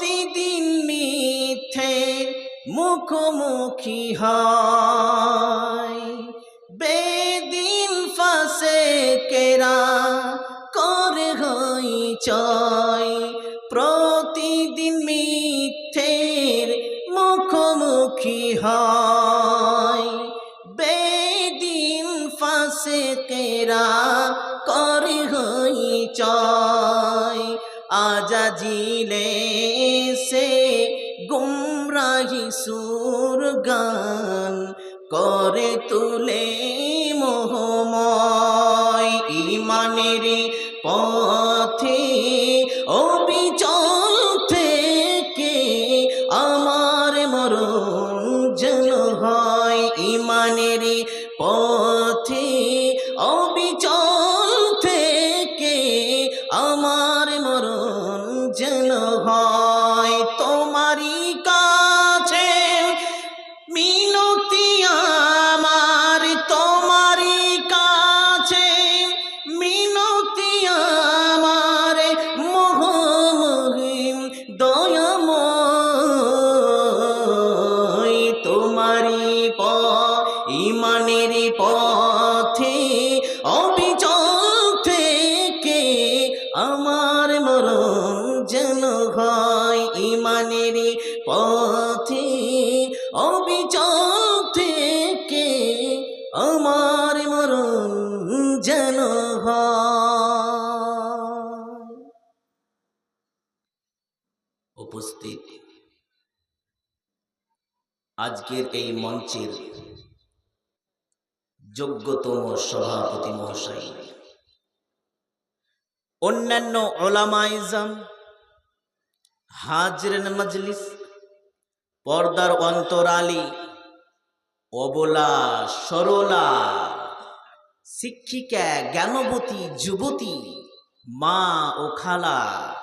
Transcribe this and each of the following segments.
প্রতিদিন মিথ্যে মুখোমুখি হয়। বেদিন ফাঁসে কেরা করে হই চয় গুমরাহি সুর গান করে তুলে মোহময় ইমানের পথে আমার মরণ যেন উপস্থিত। আজকের এই মঞ্চের যোগ্যতম সভাপতি মহাশয়। অন্যান্য ওলামাইজাম হাজরেন মজলিস, পর্দার অন্তরালী অবলা, সরলা, শিক্ষিকা, জ্ঞানবতী, যুবতী, মা ও খালা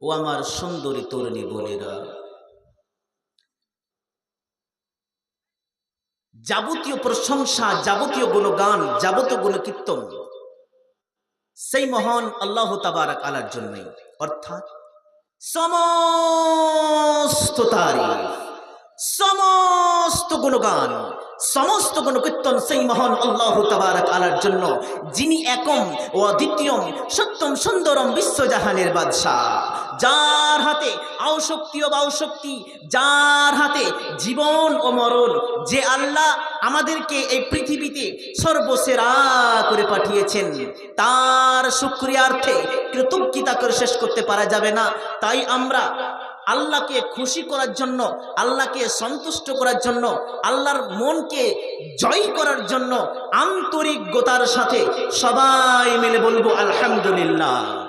ও আমার সুন্দরী তরুণী বোনেরা। যাবতীয় প্রশংসা, যাবতীয় গুণগান, যাবতীয় গুণকীর্তন সেই মহান আল্লাহ তাবারাক আলার জন্যই। অর্থাৎ সমস্ত তারিফ। সমস্ত গুণগান, সমস্ত গুণকীর্তন সেই মহান আল্লাহ তাবারাক আলার জন্য, যিনি একম ও অদ্বিতীয়, সত্যম সুন্দরম বিশ্বজাহানের বাদশাহ। যার হাতে আওশক্তি ও বাউশক্তি যার হাতে জীবন ও মরণ, যে আল্লাহ আমাদেরকে এই পৃথিবীতে সর্বসেরা করে পাঠিয়েছেন, তার শুক্রিয়ার্থে কৃতজ্ঞতা করে শেষ করতে পারা যাবে না। তাই আমরা আল্লাহকে খুশি করার জন্য, আল্লাহকে সন্তুষ্ট করার জন্য, আল্লাহর মনকে জয় করার জন্য আন্তরিকতার সাথে সবাই মিলে বলব আলহামদুলিল্লাহ।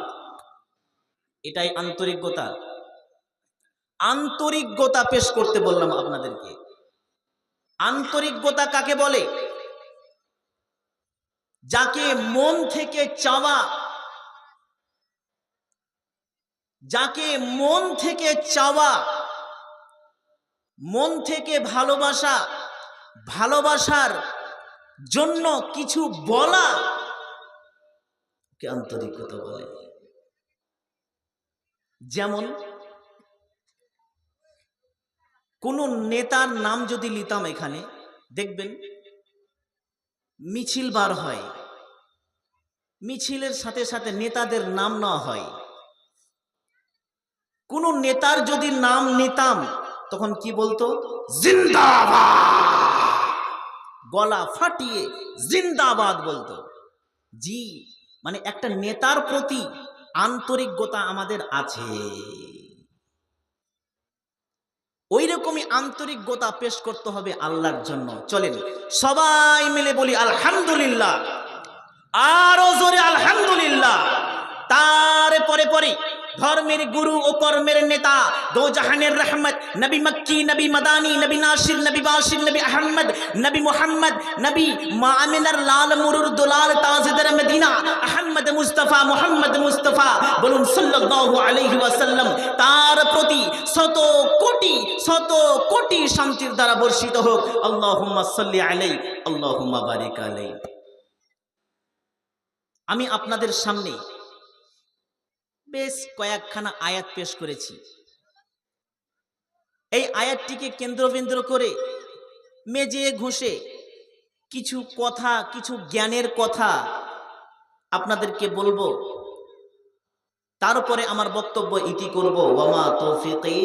এটাই আন্তরিকতা। আন্তরিকতা পেশ করতে বললাম আপনাদেরকে। আন্তরিকতা কাকে বলে? যাকে মন থেকে চাওয়া যাকে মন থেকে চাওয়া, মন থেকে ভালোবাসা, ভালোবাসার জন্য কিছু বলা আন্তরিকতা বলে। যেমন, কোন নেতার নাম যদি নিতাম এখানে, দেখবেন, মিছিল বার হয়। মিছিলের সাথে সাথে নেতাদের নাম নেওয়া হয়। কোন নেতার যদি নাম নিতাম, তখন কি বলতো? জিন্দাবাদ! গলা ফাটিয়ে জিন্দাবাদ বলতো। জি মানে একটা নেতার প্রতি আন্তরিকতা আমাদের আছে। ওই রকমই আন্তরিকতা পেশ করতে হবে আল্লাহর জন্য। চলেন, সবাই মিলে বলি আলহামদুলিল্লাহ। আরও জোরে আলহামদুলিল্লাহ। তার পরে পরে ধর্মের গুরু ও কর্মের নেতা দো জাহানের রহমত, নবী মক্কি, নবী মাদানি, নবী নাসির, নবী বাসির, নবী আহমদ, নবী মোহাম্মদ, নবী মা আমিনার লাল মুরুর দুলাল তাজেদার Medina, Ahmad Mustafa, Muhammad Mustafa বলুন সাল্লাল্লাহু আলাইহি ওয়াসাল্লাম, তার প্রতি শত কোটি শত কোটি শান্তির দ্বারা বর্ষিত হোক। আল্লাহুম্মা সাল্লি আলাই আল্লাহুম্মা বারিক আলাই আমি আপনাদের সামনে বেশ কয়েকখানা আয়াত পেশ করেছি। এই আয়াতটিকে কেন্দ্রবিন্দু করে মেজে ঘুষে কিছু কথা, কিছু জ্ঞানের কথা আপনাদেরকে বলব। তারপরে আমার বক্তব্য ইতি করব। ওয়ামা তৌফিকি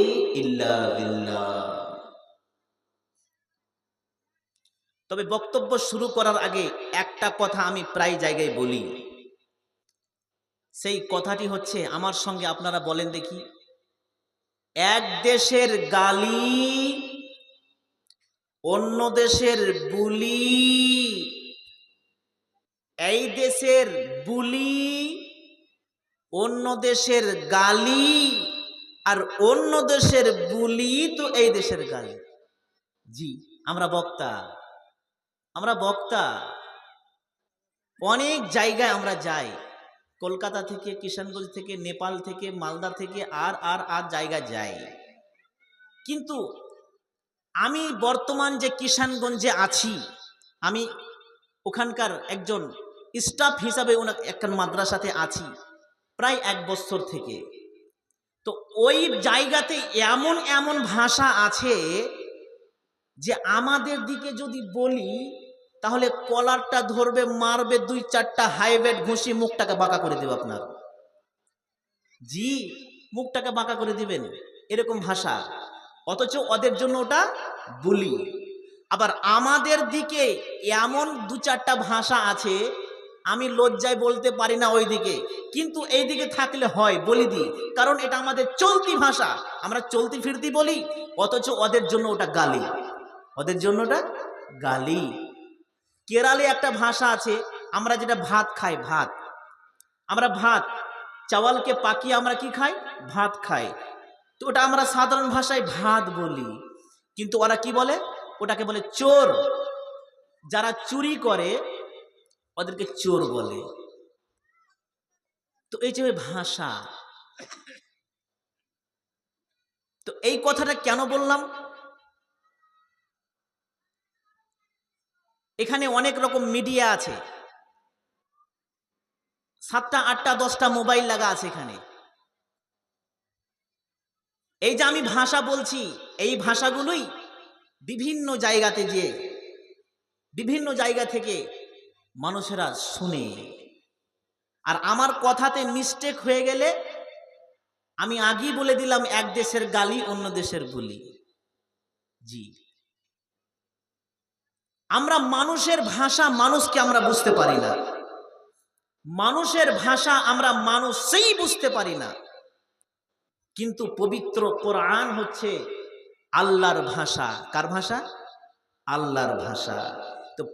তবে বক্তব্য শুরু করার আগে একটা কথা আমি প্রায় জায়গায় বলি। সেই কথাটি হচ্ছে, আমার সঙ্গে আপনারা বলেন দেখি। এক দেশের গালি, অন্য দেশের বুলি, এই দেশের বুলি, অন্য দেশের গালি, আর অন্য দেশের বুলি তো এই দেশের গালি। জি, আমরা বক্তা। আমরা বক্তা। অনেক জায়গায় আমরা যাই। কলকাতা থেকে, কিষানগঞ্জ থেকে, নেপাল থেকে, মালদা থেকে আর আর আর জায়গা যাই কিন্তু আমি বর্তমান যে কিষানগঞ্জে আছি, আমি ওখানকার একজন স্টাফ হিসাবে ওনা একটা মাদ্রাসাতে আছি, প্রায় এক বছর থেকে। তো ওই জায়গাতে এমন এমন ভাষা আছে যে আমাদের দিকে যদি বলি তাহলে কলারটা ধরবে, মারবে দুই চারটা হাইব্রিড ঘুষি, মুখটাকে বাঁকা করে দেবে আপনার। জি, মুখটাকে বাঁকা করে দিবেন। এরকম ভাষা। অথচ ওদের জন্য ওটা বলি। আবার আমাদের দিকে এমন দু চারটা ভাষা আছে, আমি লজ্জায় বলতে পারি না ওই দিকে কিন্তু এই দিকে থাকলে হয়, বলি দিই। কারণ এটা আমাদের চলতি ভাষা। আমরা চলতি ফিরতি বলি, অথচ ওদের জন্য ওটা গালি। ওদের জন্য ওটা গালি। কেরালে একটা ভাষা আছে, আমরা যেটা ভাত খাই, ভাত। আমরা ভাত, চাওয়ালকে পাকিয়ে আমরা কি খাই? ভাত খাই। তো ওটা আমরা সাধারণ ভাষায় ভাত বলি। কিন্তু ওরা কি বলে? ওটাকে বলে চোর। যারা চুরি করে, ওদেরকে চোর বলে। তো এই যে ভাষা। তো এই কথাটা কেন বললাম? এখানে অনেক রকম মিডিয়া আছে। সাতটা, আটটা, দশটা মোবাইল লাগা আছে এখানে। এই যে আমি ভাষা বলছি, এই ভাষাগুলোই বিভিন্ন জায়গাতে যে বিভিন্ন জায়গা থেকে মানুষেরা শুনে। আর আমার কথাতে মিস্টেক হয়ে গেলে আমি আগেই বলে দিলাম, এক দেশের গালি, অন্য দেশের বুলি। জি। আমরা মানুষের ভাষা মানুষকে আমরা বুঝতে পারি না। মানুষের ভাষা আমরা মানুষই বুঝতে পারি না। কিন্তু পবিত্র কোরআন হচ্ছে আল্লাহর ভাষা। কার ভাষা? আল্লাহর ভাষা। তো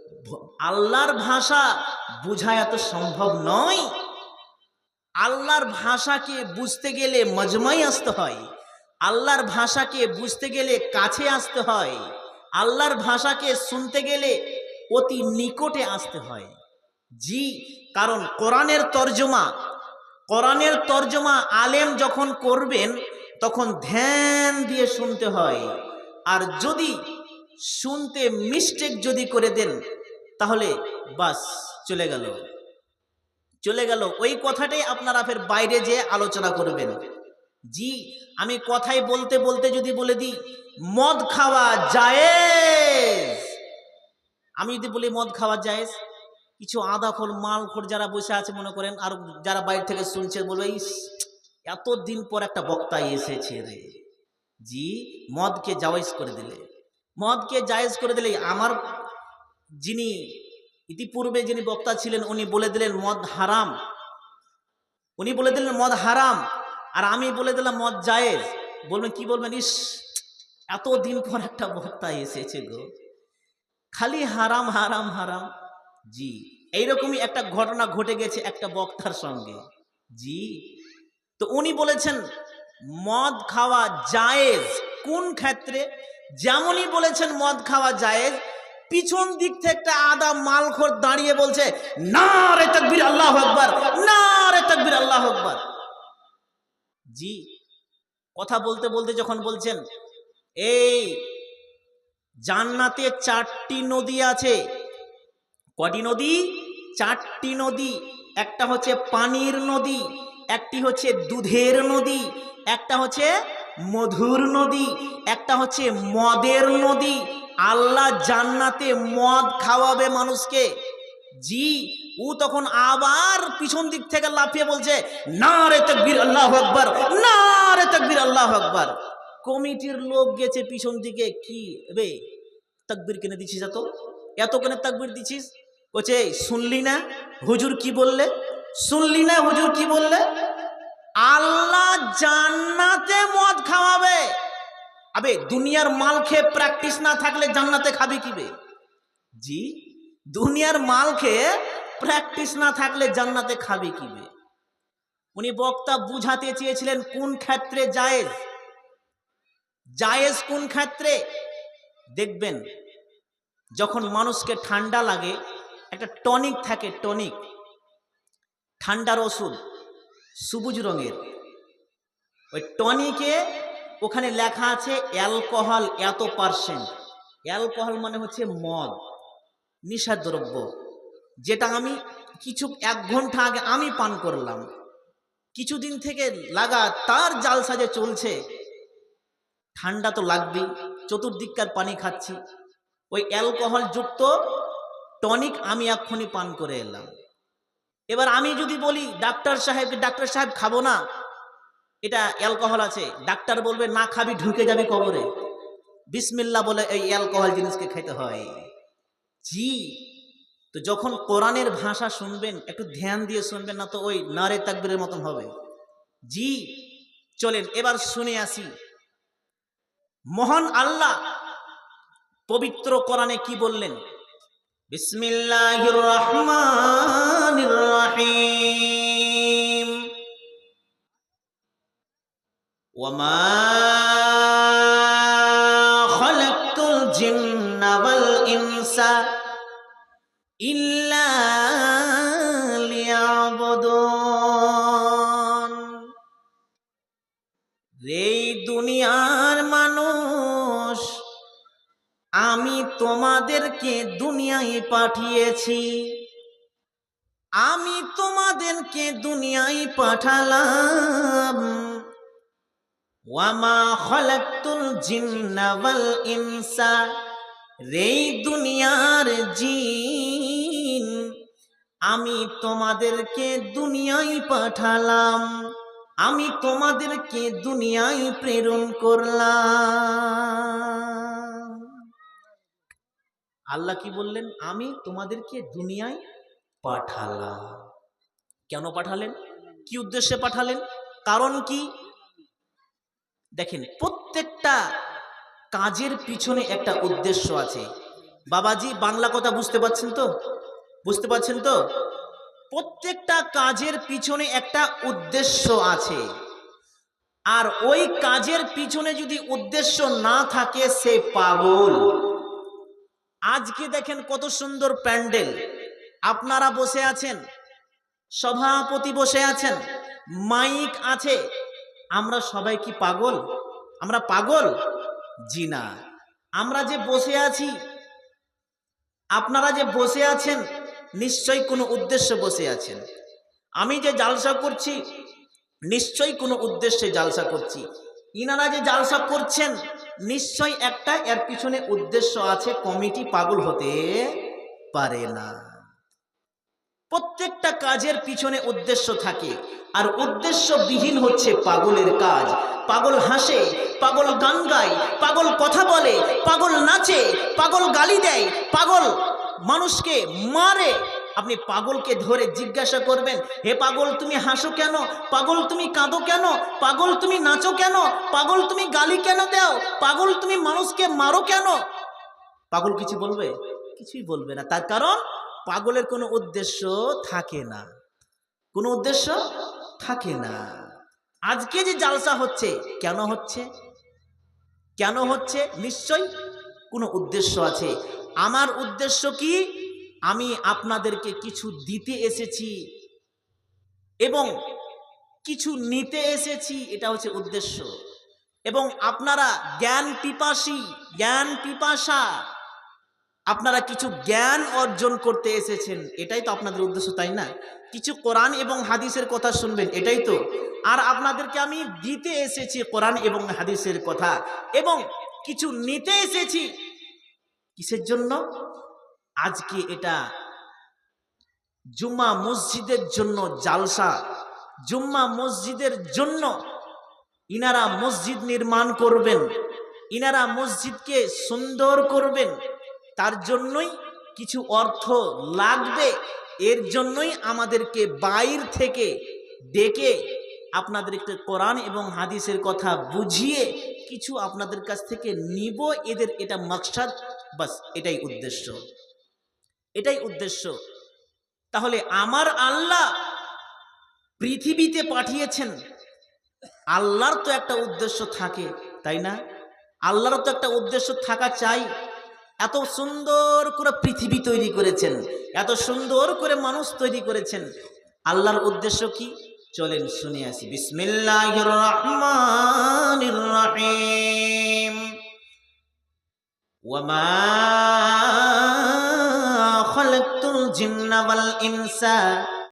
আল্লাহর ভাষা বোঝা এত সম্ভব নয়। আল্লাহর ভাষাকে বুঝতে গেলে মজমাই আসতে হয়। আল্লাহর ভাষাকে বুঝতে গেলে কাছে আসতে হয়। আল্লাহর ভাষাকে শুনতে গেলে অতি নিকটে আসতে হয়। জি, কারণ কোরআনের তর্জমা কোরআনের তর্জমা আলেম যখন করবেন, তখন ধ্যান দিয়ে শুনতে হয়। আর যদি শুনতে মিস্টেক যদি করে দেন, তাহলে বাস, চলে গেল। চলে গেল। ওই কথাটাই আপনারা ফের বাইরে যেয়ে আলোচনা করবেন। জি, আমি কথাই বলতে বলতে যদি বলে দিই, মদ খাওয়া জায়েজ। আমি যদি বলি মদ খাওয়া জায়েজ, কিছু আদাখোর মালখোর যারা বসে আছে, মনে করেন, আর যারা বাইরে থেকে শুনছে, বলবে, ইস, এতদিন পর একটা বক্তা এসেছে রে। জি, মদকে জায়েজ করে দিলে। মদকে জায়েজ করে দিলে, আমার যিনি ইতিপূর্বে যিনি বক্তা ছিলেন, উনি বলে দিলেন, মদ হারাম। উনি বলে দিলেন, মদ হারাম। আর আমি বলে দিলাম, মদ জায়েজ। বলবেন, কি বলবেন? ইস এতদিন পর একটা বক্তা এসেছে গো। খালি হারাম হারাম হারাম। জি, এইরকমই একটা ঘটনা ঘটে গেছে একটা বক্তার সঙ্গে। জি, তো উনি বলেছেন, মদ খাওয়া জায়েজ। কোন ক্ষেত্রে? যেমনই বলেছেন, মদ খাওয়া জায়েজ। পিছন দিক থেকে একটা আদা মালখোর দাঁড়িয়ে বলছে না রে তকবির, আল্লাহ আকবার না রে তকবির, আল্লাহ জি। কথা বলতে বলতে যখন বলছেন, এই জান্নাতে চারটি নদী আছে। কটি নদী? চারটি নদী। একটা হচ্ছে পানির নদী, একটি হচ্ছে দুধের নদী, একটা হচ্ছে মধুর নদী, একটা হচ্ছে মদের নদী। আল্লাহ জান্নাতে মদ খাওয়াবে মানুষকে। জি ও তখন আবার পিছন দিক থেকে লাফিয়ে বলছে না রে তকবীর, আল্লাহ আকবার না রে তকবীর, আল্লাহ আকবার। কমিটির লোক গেছে পিছন দিকে, কি রে, তকবীর কিনে দিছিস এত? এত কেনে তকবীর দিছিস? বলছে, শুনলি না? হুজুর কি বললে? শুনলি না হুজুর কি বললে? আল্লাহ জান্নাতে মদ খাওয়াবে। আবে, দুনিয়ার মাল খেয়ে প্র্যাকটিস না থাকলে জান্নাতে খাবে কিবে জি, দুনিয়ার মাল খেয়ে প্র্যাকটিস না থাকলে জান্নাতে খাবে কিবে? উনি বক্তা বুঝাতে চেয়েছিলেন, কোন ক্ষেত্রে জায়েজ? জায়েজ কোন ক্ষেত্রে? দেখবেন, যখন মানুষকে ঠান্ডা লাগে, একটা টনিক থাকে, টনিক। ঠান্ডার ওষুধ, সবুজ রঙের। ওই টনিকে ওখানে লেখা আছে, অ্যালকোহল এত পার্সেন্ট। অ্যালকোহল মানে হচ্ছে মদ নিশা দ্রব্য যেটা আমি কিছু এক ঘণ্টা আগে আমি পান করলাম। কিছুদিন থেকে লাগা তার জাল সাজে চলছে, ঠান্ডা তো লাগবেই, চতুর্দিককার পানি খাচ্ছি। ওই অ্যালকোহল যুক্ত টনিক আমি এক্ষুনি পান করে এলাম। এবার আমি যদি বলি, ডাক্তার সাহেবকে, ডাক্তার সাহেব খাব না, এটা অ্যালকোহল আছে, ডাক্তার বলবে, না খাবি, ঢুকে যাবি কবরে। বিসমিল্লা বলে এই অ্যালকোহল জিনিসকে খেতে হয়। জি তো যখন কোরআনের ভাষা শুনবেন, একটু ধ্যান দিয়ে শুনবেন না তো ওই নারে তাকবীরের মতন হবে। জি, চলেন, এবার শুনে আসি। মহান আল্লাহ পবিত্র কোরআনে কি বললেন? বিসমিল্লাহির রহমানির রহিম। ওয়ামা খলাকতুল তোমাদেরকে দুনিয়ায় পাঠিয়েছি। আমি তোমাদেরকে দুনিয়ায় পাঠালাম। ওয়ামা খলাকতুল জিন্না ওয়াল ইনসা রেই দুনিয়ার জিন। আমি তোমাদেরকে দুনিয়ায় পাঠালাম। আমি তোমাদেরকে দুনিয়ায় প্রেরণ করলাম। আল্লাহ কি বললেন? আমি তোমাদেরকে দুনিয়ায় পাঠালাম। কেন পাঠালেন? কি উদ্দেশ্যে পাঠালেন? কারণ কি? দেখেন, প্রত্যেকটা কাজের পিছনে একটা উদ্দেশ্য আছে। বাবাজি, বাংলা কথা বুঝতে পারছেন তো? বুঝতে পারছেন তো? প্রত্যেকটা কাজের পিছনে একটা উদ্দেশ্য আছে। আর ওই কাজের পিছনে যদি উদ্দেশ্য না থাকে, সে পাগল। আজকে দেখেন কত সুন্দর প্যান্ডেল। আপনারা বসে আছেন? সভাপতি বসে আছেন? মাইক আছে? আমরা সবাই কি পাগল? আমরা পাগল? জি না। আমরা যে বসে আছি, আপনারা যে বসে আছেন, নিশ্চয়ই কোনো উদ্দেশ্যে বসে আছেন। আমি যে জালসা করছি, নিশ্চয়ই কোনো উদ্দেশ্যে জালসা করছি। ইনারা যে জালসা করছেন নিশ্চয় একটা এর পিছনে উদ্দেশ্য আছে, কমিটি পাগল হতে পারে না। প্রত্যেকটা কাজের পিছনে উদ্দেশ্য থাকে, আর উদ্দেশ্যবিহীন হচ্ছে পাগলের কাজ। পাগল হাসে, পাগল গান গায়, পাগল কথা বলে, পাগল নাচে, পাগল গালি দেয়, পাগল মানুষকে মারে আপনি পাগলকে ধরে জিজ্ঞাসা করবেন, হে পাগল, তুমি হাসো কেন? পাগল তুমি কাঁদো কেন? পাগল তুমি নাচো কেন? পাগল তুমি গালি কেন দাও? পাগল তুমি মানুষকে মারো কেন? পাগল কিছু বলবে? কিছুই বলবে না। তার কারণ পাগলের কোনো উদ্দেশ্য থাকে না। কোনো উদ্দেশ্য থাকে না। আজকে যে জালসা হচ্ছে, কেন হচ্ছে? কেন হচ্ছে? নিশ্চয় কোনো উদ্দেশ্য আছে। আমার উদ্দেশ্য কি? আমি আপনাদেরকে কিছু দিতে এসেছি এবং কিছু নিতে এসেছি, এটা হচ্ছে উদ্দেশ্য। এবং আপনারা জ্ঞান পিপাসী, জ্ঞান পিপাসা, আপনারা কিছু জ্ঞান অর্জন করতে এসেছেন, এটাই তো আপনাদের উদ্দেশ্য, তাই না? কিছু কোরআন এবং হাদিসের কথা শুনবেন, এটাই তো। আর আপনাদেরকে আমি দিতে এসেছি কোরআন এবং হাদিসের কথা। এবং কিছু নিতে এসেছি, কিসের জন্য? আজকে এটা জুম্মা মসজিদের জন্য জালসা। জুম্মা মসজিদের জন্য ইনারা মসজিদ নির্মাণ করবেন, ইনারা মসজিদকে সুন্দর করবেন, তার জন্যই কিছু অর্থ লাগবে, এর জন্যই আমাদেরকে বাইর থেকে ডেকে আপনাদেরকে কোরআন এবং হাদিসের কথা বুঝিয়ে কিছু আপনাদের কাছ থেকে নিব, এদের এটা মকসাদ, বাস এটাই উদ্দেশ্য। এটাই উদ্দেশ্য। তাহলে আমার আল্লাহ পৃথিবীতে পাঠিয়েছেন। আল্লাহর তো একটা উদ্দেশ্য থাকে, তাই না? আল্লাহর তো একটা উদ্দেশ্য থাকা চাই। এত সুন্দর করে পৃথিবী তৈরি করেছেন, এত সুন্দর করে মানুষ তৈরি করেছেন। আল্লাহর উদ্দেশ্য কি? চলেন শুনে আসি। বিসমিল্লাহির রহমানির রহিম। ওয়ামা খালাকতুল জিন্না ওয়াল ইনসা।